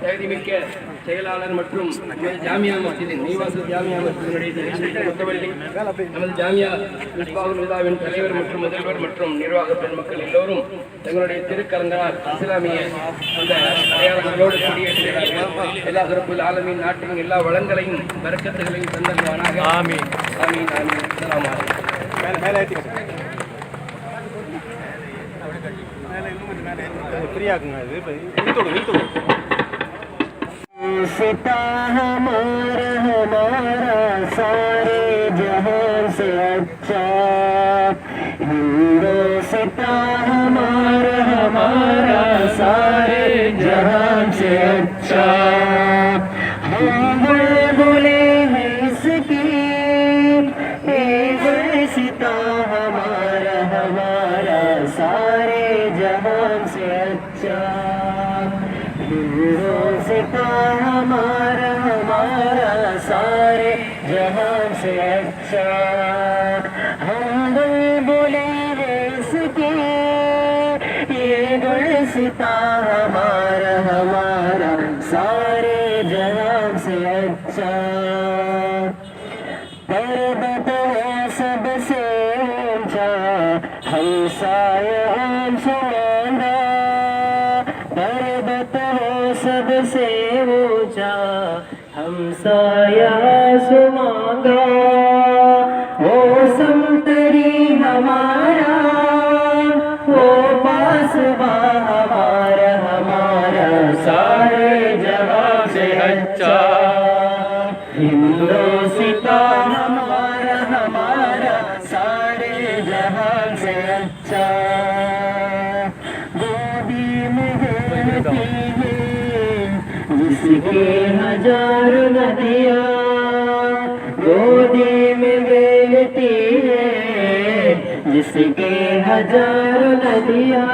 தகுதிமிக்க செயலாளர் மற்றும் நமது ஜாமியா மஸ்ஜிதின் நெய்வாசல் ஜாமியா மஸ்ஜிதினுடைய முத்தவள்ளி நமது ஜாமியா மிஸ்பாவுல் ஹுதாவின் தலைவர் மற்றும் முதல்வர் மற்றும் நிர்வாக பெருமக்கள் எல்லோரும் தங்களுடைய திருக்கலங்களால் இஸ்லாமிய அந்த அடையாளங்களோடு குடியேற்றுகிறார்கள் எல்லா சிறப்பு ஆலமின் நாட்டின் எல்லா வளங்களையும் வரக்கத்துகளையும் தந்தருவானாக ஆமீன் ஆமீன் ஆமீன் மேலே அலைக்கும் ستا ہمارا ہمارا سارے جہاں سے اچھا ہندوستا ہمارا ہمارا سارے جہاں سے اچھا تمہارا سارے جہان سے اچھا۔ دلوں سے تا ہمارا ہمارا سارے جہان سے اچھا۔ ہم دل بولے ریس کے، یہ گلستا ہمارا ہمارا سارے جہان سے اچھا۔ پربت ہے سب سے اچھا ہم سایہ ہزار ندیاں گودی میں بیلتی ہے، جس کی ہزار ندیاں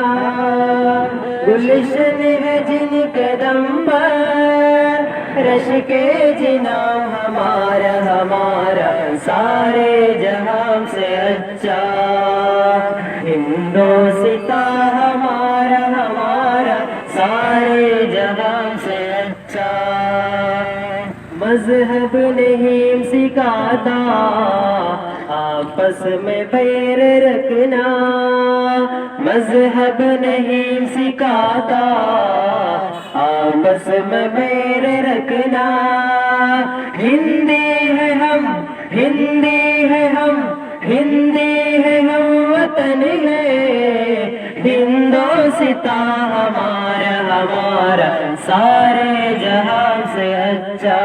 گلشن ہے جن قدمبر رش کے جنا ہمارا ہمارا سارے جہاں سے اچھا۔ ہندو سے مذہب نہیں سکھاتا۔ آپس میں پیر رکھنا مذہب نہیں سکھاتا۔ آپس میں بیر رکھنا۔ ہندی ہے ہم، ہندی ہے ہم۔ ستا ہمارا ہمارا سارے جہاں سے اچھا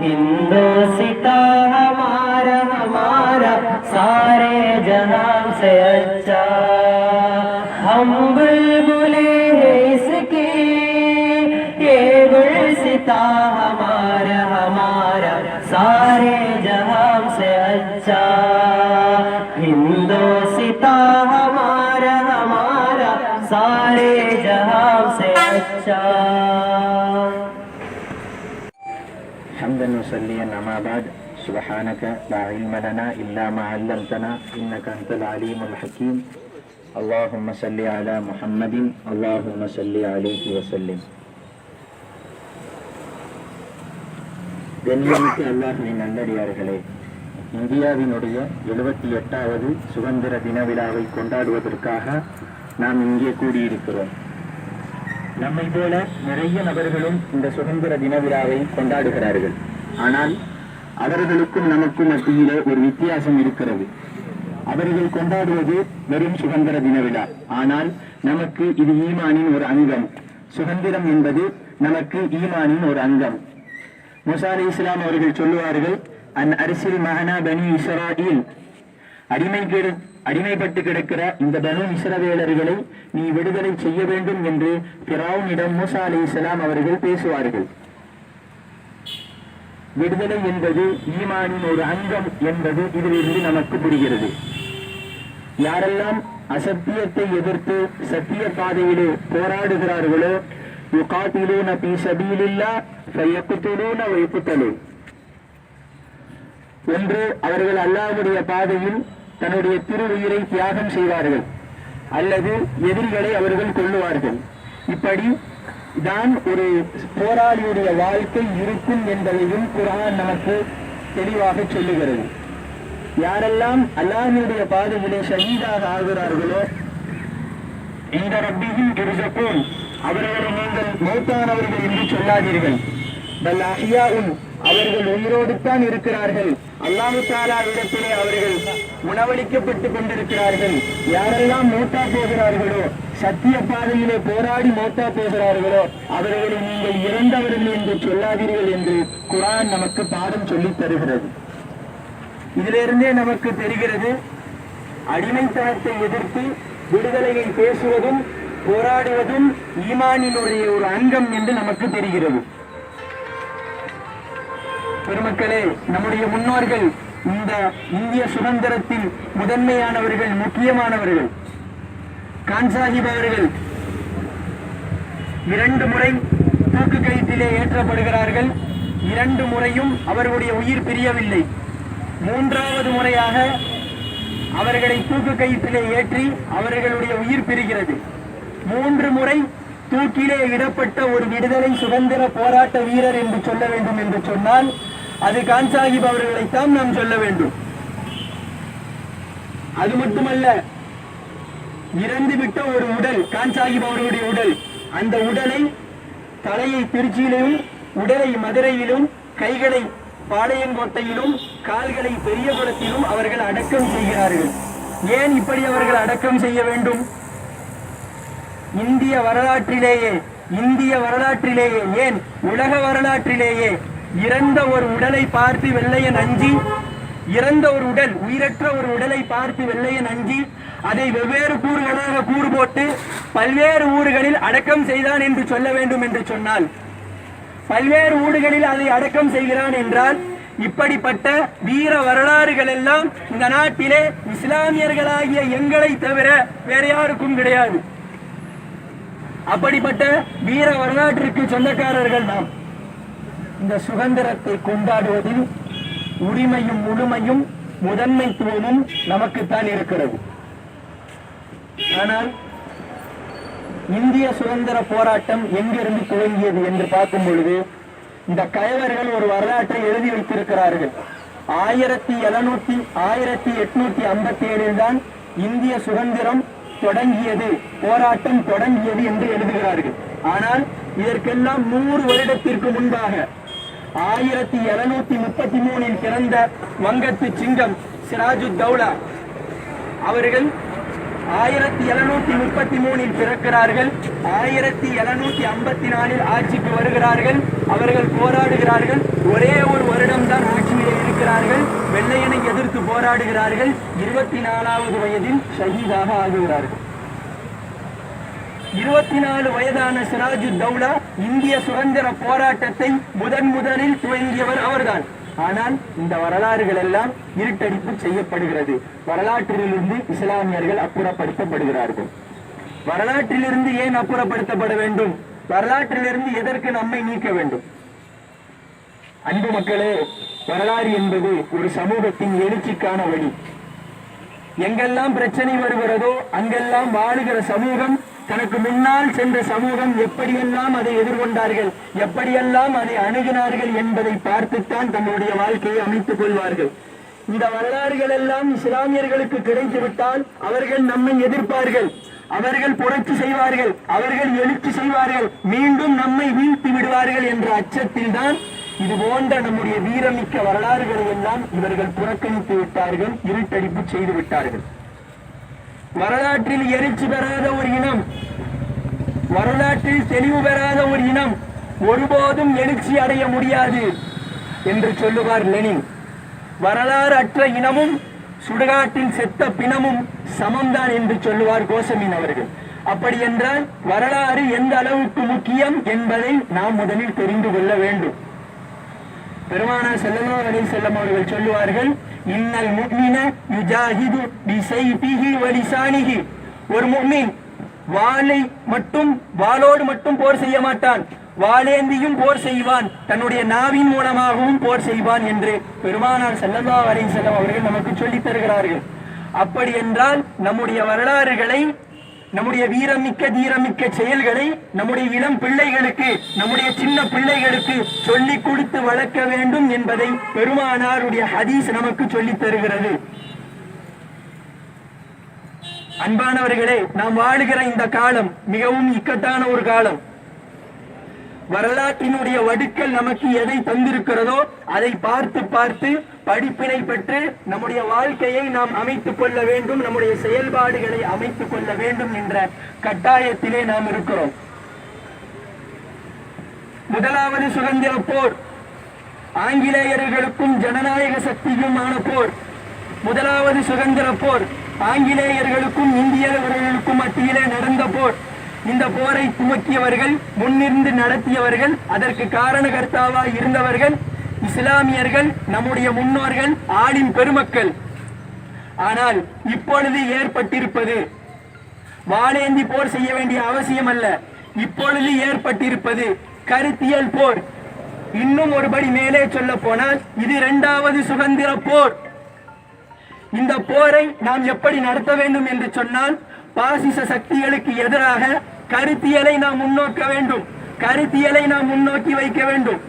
ہندو ستا ہمارا ہمارا سارے جہاں سے اچھا حمدا وصليا أما بعد سبحانك لا علم لنا إلا ما علمتنا إنك أنت العليم الحكيم اللهم صل على محمد اللهم صل عليه وسلم கண்ணியமிக்க அல்லாஹின் நல்லடியார்களே இந்தியாவினுடைய எழுபத்தி எட்டாவது சுதந்திர தின விழாவை கொண்டாடுவதற்காக நாம் இங்கே கூடியிருக்கிறோம் நம்மை போல நிறைய நபர்களும் இந்த சுதந்திர தின விழாவை கொண்டாடுகிறார்கள் ஆனால் அவர்களுக்கும் நமக்கும் மத்தியிலே ஒரு வித்தியாசம் இருக்கிறது. அவர்கள் கொண்டாடுவது வெறும் சுதந்திர தின விழா. ஆனால் நமக்கு இது ஈமானின் ஒரு அங்கம். சுதந்திரம் என்பது நமக்கு ஈமானின் ஒரு அங்கம். முசா அலி இஸ்லாம் அவர்கள் சொல்லுவார்கள் அந் அரிசில் மகனா பனி இஸ்ராயில். அடிமை கெடு அடிமைப்பட்டு கிடக்கிற இந்த பனு இஸ்ரவேலர்களை நீ விடுதலை செய்ய வேண்டும் என்று பிராவுனிடம் மூசா அலி இஸ்லாம் அவர்கள் பேசுவார்கள். விடுதலை என்பது ஈமானின் ஒரு அங்கம் என்பது இதிலிருந்து நமக்கு புரிகிறது. யாரெல்லாம் அசத்தியத்தை எதிர்த்து சத்திய பாதையிலே போராடுகிறார்களோ யுகாத்திலூன பி சபீலில்லா ஃபயக்துலூன வைப்புத்தலூன் ஒன்று அவர்கள் அல்லாவுடைய பாதையில் தன்னுடைய திருவுயிரை தியாகம் செய்வார்கள். அல்லது எதிரிகளை அவர்கள் கொள்ளுவார்கள் இப்படி தான் ஒரு போராளியுடைய வாழ்க்கை இருக்கும் என்பதையும் குரான் நமக்கு தெளிவாக சொல்லுகிறது. யாரெல்லாம் அல்லாஹினுடைய பாதையிலே ஷஹீதாக ஆகிறார்களோ இந்த ரப்பியும் இருசக்கும் அவர்களை நீங்கள் மௌத்தானவர்கள் என்று சொல்லாதீர்கள். பல் அஹியாவும் அவர்கள் உயிரோடு தான் இருக்கிறார்கள். அல்லாஹு தாலா இடத்திலே அவர்கள் உணவளிக்கப்பட்டு கொண்டிருக்கிறார்கள். யாரெல்லாம் மூத்தா போகிறார்களோ சத்திய பாதையிலே போராடி மோட்டா போகிறார்களோ அவர்களை நீங்கள் இறந்தவர்கள் என்று சொல்லாதீர்கள் என்று குரான் நமக்கு பாடம் சொல்லித் தருகிறது. இதிலிருந்தே நமக்கு தெரிகிறது அடிமைத்தனத்தை எதிர்த்து விடுதலையை பேசுவதும் போராடுவதும் ஈமானினுடைய ஒரு அங்கம் என்று நமக்கு தெரிகிறது. பெருமக்களே நம்முடைய முன்னோர்கள் இந்த இந்திய சுதந்திரத்தில் முதன்மையானவர்கள் முக்கியமானவர்கள். கான் சாஹிப் அவர்கள் இரண்டு முறை தூக்கு கயிற்றிலே ஏற்றப்படுகிறார்கள். இரண்டு முறையும் அவர்களுடைய உயிர் பிரியவில்லை. மூன்றாவது முறையாக அவர்களை தூக்கு கயிற்றிலே ஏற்றி அவர்களுடைய உயிர் பிரிகிறது. மூன்று முறை தூக்கிலே இடப்பட்ட ஒரு விடுதலை சுதந்திர போராட்ட வீரர் என்று சொல்ல வேண்டும் என்று சொன்னால் அது கான் சாஹிப் அவர்களைத்தான் நாம் சொல்ல வேண்டும். அது மட்டுமல்ல இறந்துவிட்ட ஒரு உடல் கான் சாஹிப் அவர்களுடைய உடல். அந்த உடலை தலையை திருச்சியிலும் உடலை மதுரையிலும் கைகளை பாளையங்கோட்டையிலும் கால்களை பெரியகுளத்திலும் அவர்கள் அடக்கம் செய்கிறார்கள். ஏன் இப்படி அவர்கள் அடக்கம் செய்ய வேண்டும்? இந்திய வரலாற்றிலேயே இந்திய வரலாற்றிலேயே ஏன் உலக வரலாற்றிலேயே இறந்த ஒரு உடலை பார்த்து வெள்ளைய நஞ்சி இறந்த ஒரு உடல் உயிரற்ற ஒரு உடலை பார்த்து வெள்ளைய நஞ்சி அதை வெவ்வேறு கூறுகளாக கூறு போட்டு பல்வேறு ஊர்களில் அடக்கம் செய்தான் என்று சொல்ல வேண்டும் என்று சொன்னால் பல்வேறு ஊடுகளில் அதை அடக்கம் செய்கிறான் என்றால் இப்படிப்பட்ட வீர வரலாறுகள் எல்லாம் இந்த நாட்டிலே இஸ்லாமியர்களாகிய எங்களை தவிர வேற யாருக்கும் கிடையாது. அப்படிப்பட்ட வீர வரலாற்றிற்கு சொந்தக்காரர்கள் நாம். இந்த சுதந்திரத்தை கொண்டாடுவதில் உரிமையும் முழுமையும் முதன்மைத்துவமும் நமக்குத்தான் இருக்கிறது. ஆனால் இந்திய சுதந்திர போராட்டம் எங்கிருந்து துவங்கியது என்று பார்க்கும் பொழுது இந்த கயவர்கள் ஒரு வரலாற்றை எழுதி வைத்திருக்கிறார்கள். ஆயிரத்தி எழுநூத்தி ஆயிரத்தி எட்நூத்தி ஐம்பத்தி ஏழில் தான் இந்திய சுதந்திரம் தொடங்கியது போராட்டம் தொடங்கியது என்று எழுதுகிறார்கள். ஆனால் இதற்கெல்லாம் நூறு வருடத்திற்கு முன்பாக ஆயிரத்தி எழுநூத்தி முப்பத்தி மூணில் பிறந்த வங்கத்து சிங்கம் சிராஜு தௌலா அவர்கள் ஆயிரத்தி எழுநூத்தி முப்பத்தி மூணில் பிறக்கிறார்கள். ஆயிரத்தி எழுநூத்தி ஐம்பத்தி நாலில் ஆட்சிக்கு வருகிறார்கள். அவர்கள் போராடுகிறார்கள். ஒரே ஒரு வருடம்தான் ஆட்சியிலே இருக்கிறார்கள். வெள்ளையனை எதிர்த்து போராடுகிறார்கள். இருபத்தி நாலாவது வயதில் ஷஹீதாக ஆகுகிறார்கள். இருபத்தி நாலு வயதான சிராஜு தௌலா இந்திய சுதந்திர போராட்டத்தை முதன் முதலில் துவங்கியவர் அவர்தான். ஆனால் இந்த வரலாறுகள் எல்லாம் இருட்டடிப்பு செய்யப்படுகிறது. வரலாற்றிலிருந்து இஸ்லாமியர்கள் அப்புறப்படுத்தப்படுகிறார்கள். வரலாற்றிலிருந்து ஏன் அப்புறப்படுத்தப்பட வேண்டும்? வரலாற்றிலிருந்து எதற்கு நம்மை நீக்க வேண்டும்? அன்பு மக்களே வரலாறு என்பது ஒரு சமூகத்தின் எழுச்சிக்கான வழி. எங்கெல்லாம் பிரச்சனை வருகிறதோ அங்கெல்லாம் வாழுகிற சமூகம் தனக்கு முன்னால் சென்ற சமூகம் எப்படியெல்லாம் அதை எதிர்கொண்டார்கள் எப்படியெல்லாம் அதை அணுகினார்கள் என்பதை பார்த்துத்தான் தன்னுடைய வாழ்க்கையை அமைத்துக் கொள்வார்கள். இந்த வரலாறுகள் எல்லாம் இஸ்லாமியர்களுக்கு கிடைத்துவிட்டால் அவர்கள் நம்மை எதிர்ப்பார்கள். அவர்கள் புரட்சி செய்வார்கள் அவர்கள் எழுச்சி செய்வார்கள் மீண்டும் நம்மை வீழ்த்தி விடுவார்கள் என்ற அச்சத்தில் தான் இது போன்ற நம்முடைய வீரமிக்க வரலாறுகளை எல்லாம் இவர்கள் புறக்கணித்து விட்டார்கள் இருட்டடிப்பு செய்து விட்டார்கள். வரலாற்றில் எரிச்சு பெறாத ஒரு இனம் வரலாற்றில் தெளிவு பெறாத ஒரு இனம் ஒருபோதும் எழுச்சி அடைய முடியாது என்று சொல்லுவார் லெனின். வரலாறு அற்ற இனமும் சுடுகாட்டின் செத்த பிணமும் சமம்தான் என்று சொல்லுவார் கோசமின் அவர்கள். அப்படி என்றால் வரலாறு எந்த அளவுக்கு முக்கியம் என்பதை நாம் முதலில் தெரிந்து கொள்ள வேண்டும். பெருமானா ஸல்லல்லாஹு அலி செல்லம் அவர்கள் சொல்லுவார்கள் இன்னல் முக்மின யுஜாஹிது பிசைபிஹி வலிசானிஹி. ஒரு முக்மின் வாளை மட்டும் வாளோடு மட்டும் போர் செய்ய மாட்டான். வாளேந்தியும் போர் செய்வான். தன்னுடைய நாவின் மூலமாகவும் போர் செய்வான் என்று பெருமானார் செல்லல்லா அலி செல்லம் அவர்கள் நமக்கு சொல்லித் தருகிறார்கள். அப்படி என்றால் நம்முடைய வரலாறுகளை நம்முடைய வீரமிக்க தீரமிக்க செயல்களை நம்முடைய இளம் பிள்ளைகளுக்கு நம்முடைய சின்ன பிள்ளைகளுக்கு சொல்லி கொடுத்து வளர்க்க வேண்டும் என்பதை பெருமானாருடைய ஹதீஸ் நமக்கு சொல்லி தருகிறது. அன்பானவர்களே நாம் வாழுகிற இந்த காலம் மிகவும் இக்கட்டான ஒரு காலம். வரலாற்றினுடைய வடுக்கள் நமக்கு எதை தந்திருக்கிறதோ அதை பார்த்து பார்த்து படிப்பினை பெற்று நம்முடைய வாழ்க்கையை நாம் அமைத்துக் கொள்ள வேண்டும் நம்முடைய செயல்பாடுகளை அமைத்துக் கொள்ள வேண்டும் என்ற கட்டாயத்திலே நாம் இருக்கிறோம். முதலாவது சுதந்திர போர். ஆங்கிலேயர்களுக்கும் ஜனநாயக சக்தியுமான போர். முதலாவது சுதந்திர போர். ஆங்கிலேயர்களுக்கும் இந்தியர்களுக்கும் மத்தியிலே நடந்த போர். இந்த போரை துவக்கியவர்கள் முன்னிருந்து நடத்தியவர்கள் அதற்கு காரணகர்த்தாவாய் இருந்தவர்கள் இஸ்லாமியர்கள் நம்முடைய முன்னோர்கள் ஆளின் பெருமக்கள். ஆனால் இப்பொழுது ஏற்பட்டிருப்பது வாழேந்தி போர் செய்ய வேண்டிய அவசியம் அல்ல இப்பொழுது ஏற்பட்டிருப்பது கருத்தியல் போர். இன்னும் ஒருபடி மேலே சொல்ல போனால் இது இரண்டாவது சுதந்திர போர். இந்த போரை நாம் எப்படி நடத்த வேண்டும் என்று சொன்னால் பாசிச சக்திகளுக்கு எதிராக கருத்தியலை நாம் முன்னோக்க வேண்டும். கருத்தியலை நாம் முன்னோக்கி வைக்க வேண்டும்.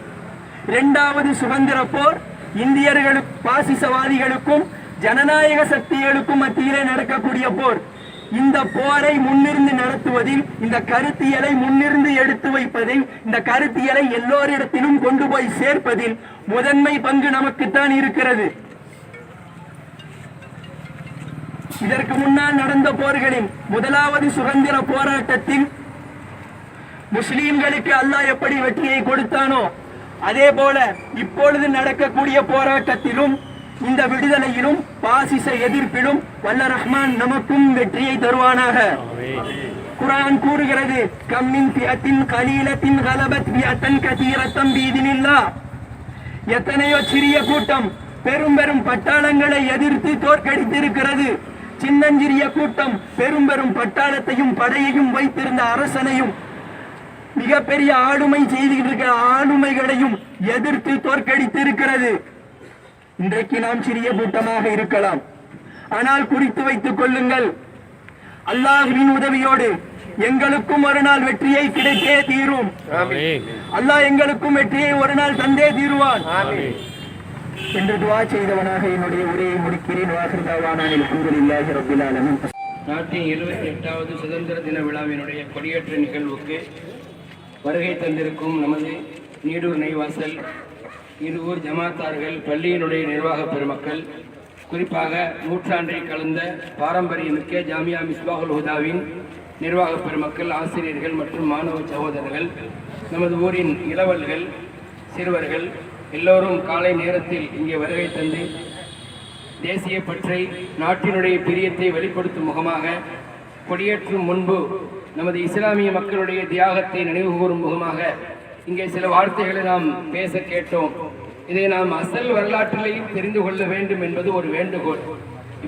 இரண்டாவது சுதந்திர போர் இந்தியர்களுக்கு பாசிசவாதிகளுக்கும் ஜனநாயக சக்திகளுக்கும் மத்தியிலே நடக்கக்கூடிய போர். இந்த போரை முன்னிருந்து நடத்துவதில் இந்த கருத்தியலை முன்னிருந்து எடுத்து வைப்பதில் இந்த கருத்தியலை எல்லோரிடத்திலும் கொண்டு போய் சேர்ப்பதில் முதன்மை பங்கு நமக்குத்தான் இருக்கிறது. இதற்கு முன்னால் நடந்த போர்களின் முதலாவது சுதந்திர போராட்டத்தில் முஸ்லீம்களுக்கு அல்லாஹ் எப்படி வெற்றியை கொடுத்தானோ அதே போல இப்பொழுது நடக்கக்கூடிய போராட்டத்திலும் இந்த விடுதலையிலும் பாசிச எதிர்ப்பிலும் வல்ல ரஹ்மான் நமக்கும் வெற்றியை தருவானாக. குரான் கூறுகிறது கம்மின் பியத்தின் கலீலத்தின் கலபத் பியத்தன் கதீரத்தம் பீதினில்லா எத்தனையோ சிறிய கூட்டம் பெரும் பெரும் பட்டாளங்களை எதிர்த்து தோற்கடித்திருக்கிறது. சின்னஞ்சிறிய கூட்டம் பெரும் பெரும் பட்டாளத்தையும் படையையும் வைத்திருந்த அரசனையும் மிகப்பெரிய ஆளுமை செய்திருக்கிற ஆளுமைகளையும் எதிர்த்து தோற்கடித்து இருக்கிறது இன்றைக்கு நாம் சிறிய கூட்டமாக இருக்கலாம். ஆனால் குறித்து வைத்துக் கொள்ளுங்கள். அல்லாஹ்வின் உதவியோடு எங்களுக்கும் ஒரு நாள் வெற்றியை கிடைத்தே தீரும். அல்லாஹ் எங்களுக்கும் வெற்றியை ஒரு நாள் தந்தே தீருவான். என்று துவா செய்தவனாக என்னுடைய உரையை முடிக்கிறேன். வாகிருதாவானில் அல்ஹம்துலில்லாஹி ரப்பில் நாட்டின் இருபத்தி எட்டாவது சுதந்திர தின விழாவினுடைய கொடியேற்ற நிகழ்வுக்கு வருகை தந்திருக்கும் நமது நீடூர் நெய்வாசல் இருவூர் ஜமாத்தார்கள் பள்ளியினுடைய நிர்வாக பெருமக்கள் குறிப்பாக நூற்றாண்டை கலந்த பாரம்பரியமிக்க ஜாமியா மிஸ்பாகுல் ஹுதாவின் நிர்வாக பெருமக்கள் ஆசிரியர்கள் மற்றும் மாணவ சகோதரர்கள் நமது ஊரின் இளவல்கள் சிறுவர்கள் எல்லோரும் காலை நேரத்தில் இங்கே வருகை தந்து தேசிய பற்றை நாட்டினுடைய பிரியத்தை வெளிப்படுத்தும் முகமாக கொடியேற்றும் முன்பு நமது இஸ்லாமிய மக்களுடைய தியாகத்தை நினைவு கூறும் முகமாக இங்கே சில வார்த்தைகளை நாம் பேச கேட்டோம். இதை நாம் அசல் வரலாற்றிலேயும் தெரிந்து கொள்ள வேண்டும் என்பது ஒரு வேண்டுகோள்.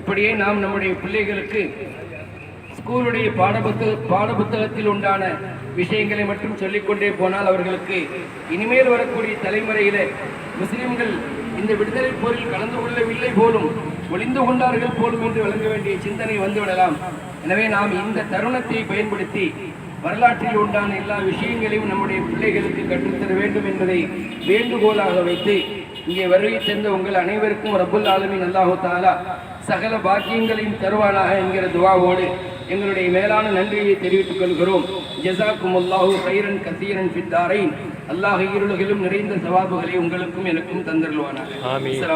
இப்படியே நாம் நம்முடைய பிள்ளைகளுக்கு ஸ்கூலுடைய பாடப்புத்தக பாடபுத்தகத்தில் உண்டான விஷயங்களை மட்டும் சொல்லிக்கொண்டே போனால் அவர்களுக்கு இனிமேல் வரக்கூடிய தலைமுறையில முஸ்லிம்கள் இந்த விடுதலை போரில் கலந்து கொள்ளவில்லை போலும் ஒளிந்து கொண்டார்கள் போலும் என்று வழங்க வேண்டிய சிந்தனை வந்துவிடலாம் எனவே நாம் இந்த தருணத்தை பயன்படுத்தி வரலாற்றில் உண்டான எல்லா விஷயங்களையும் நம்முடைய பிள்ளைகளுக்கு கற்றுத்தர வேண்டும் என்பதை வேண்டுகோளாக வைத்து இங்கே வருகை சேர்ந்த உங்கள் அனைவருக்கும் ரபுல் ஆலமின் அல்லாஹு தாலா சகல பாக்கியங்களையும் தருவானாக என்கிற துவாவோடு எங்களுடைய மேலான நன்றியை தெரிவித்துக் கொள்கிறோம் ஜசாக்கும் அல்லாஹு கைரன் கசீரன் பித்தாரை அல்லாஹ் இருளுகளும் நிறைந்த சவாபுகளை உங்களுக்கும் எனக்கும் தந்தருவானாக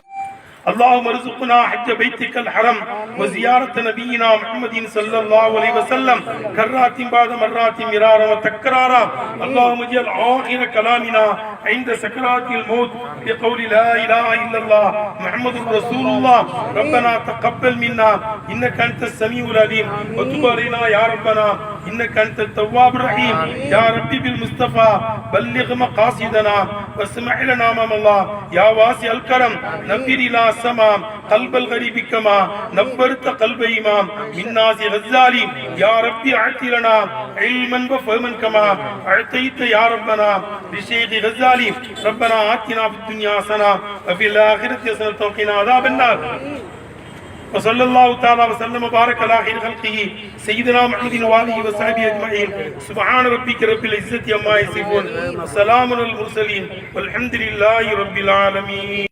اللهم ارزقنا حج بيتك الحرم وزيارة نبينا محمد صلى الله عليه وسلم كرات بعد مرات مرارا وتكرارا اللهم اجعل آخر كلامنا عند سكرات الموت بقول لا إله إلا الله محمد رسول الله. ربنا تقبل منا. إنك أنت السميع العليم. وتب علينا يا ربنا. إنك أنت التواب الرحيم. يا ربي بالمصطفى بلغ مقاصدنا واسمع لنا أمام الله. يا واسع الكرم نفر إلى السماء قلب الغريب كما نبرت قلب إمام. من ناس غزالي يا ربي أعط لنا علما وفهما كما أعطيت يا ربنا. لشيخ غزالي. ربنا آتنا في الدنيا حسنة وفي الآخرة حسنة وقنا عذاب النار. وصلى الله تعالى وسلم وبارك على خير خلقه سيدنا محمد وآله وصحبه أجمعين. سبحان ربك رب العزة عما يصفون. وسلام على المرسلين والحمد لله رب العالمين.